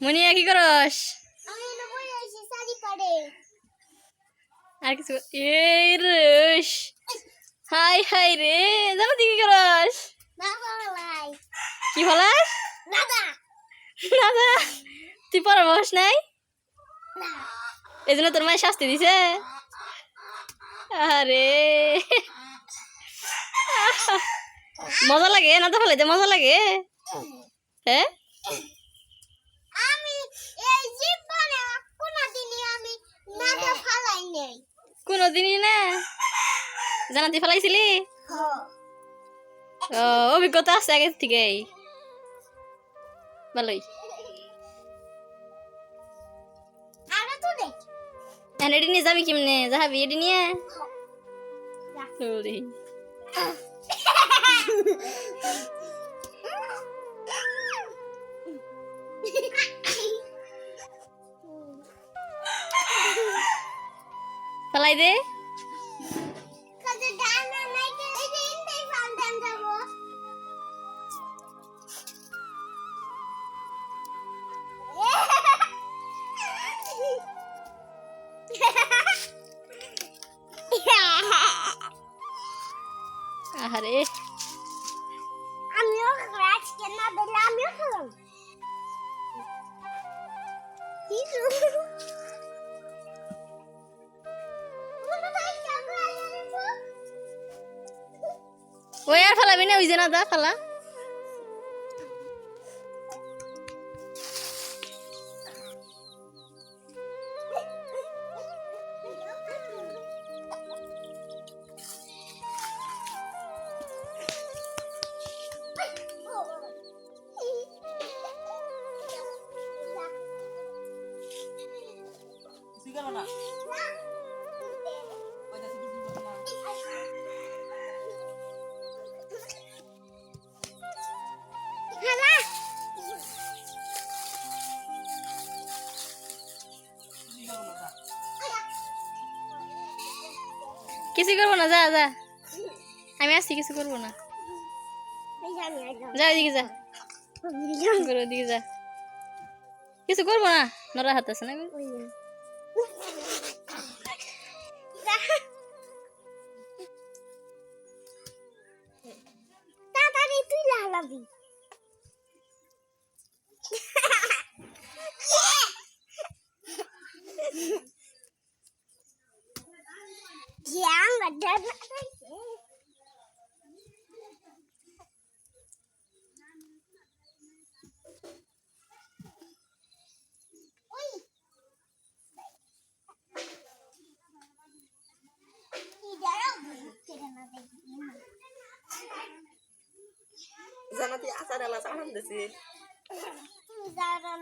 মনিয়া কি করস? আর কিছু এই রস হাই হাই রে জানো তুই কি করস? কি বলাস দাদা। তুই পরে বস নাই? এই জন্য তোর মায়ের শাস্তি দিছে? আরে। মজা লাগে না তো ফেলাইতে মজা লাগে? হ্যাঁ আমি এই জীবনে কোনোদিনই আমি নাদা ফালাই নেই কোনো দিনই না? জানাতে ফেলাইছিলি? ও অভিজ্ঞতা আছে আগের থেকেই। ভালোই। এখন এটি নিয়ে যাবি কেমনে? যাবি এটি নিয়ে? যাব আহারে। ওই আর ফেলাবি না ওই যে না দা ফেলা। গেল কিছু করব না যা যা। আমি আসছি কিছু করব না। যা এদিকে যা। করো ওইদিকে যা। কিছু করব না? নরা হাত আছে না দিছি। চালান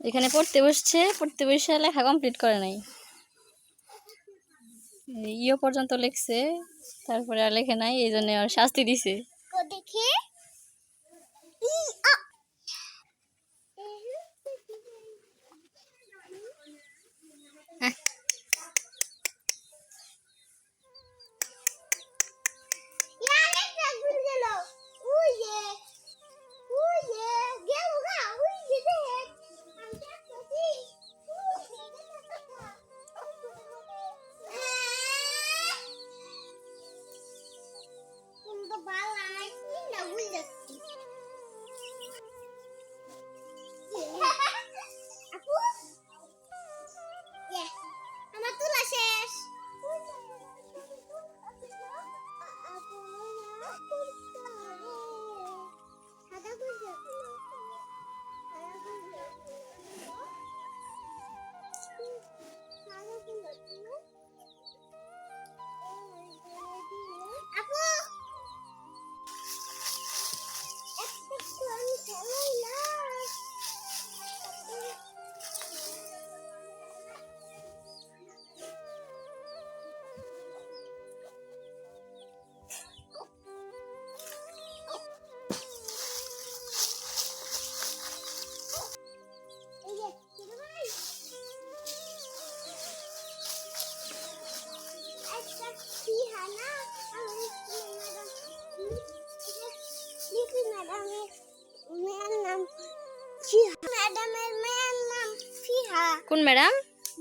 এখানে পড়তে বসছে পড়তে বসে লেখা কমপ্লিট করে নাই। ইয়ে পর্যন্ত লিখছে তারপরে আর লেখে নাই এই জন্য আর শাস্তি দিছে। দেখি। কোন ম্যাডাম?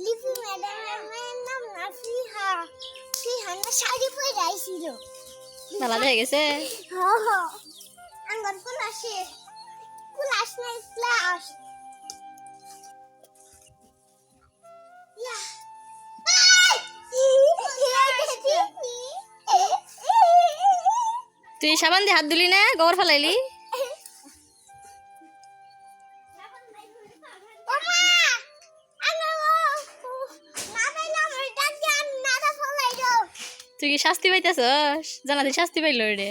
লিপি ম্যাডামের মেয়ের নাম না ফিহা। ফিহা না শাড়ি পরে আইছিল। ভালো হয়ে গেছে। আঙ্গর ক্লাসে ক্লাস। নাই ক্লাস তুই সাবান দিয়ে হাত ধুলি না গোবর ফেলাইলি? তুই কি শাস্তি পাইতেছস? জানাতে শাস্তি পাইল রে।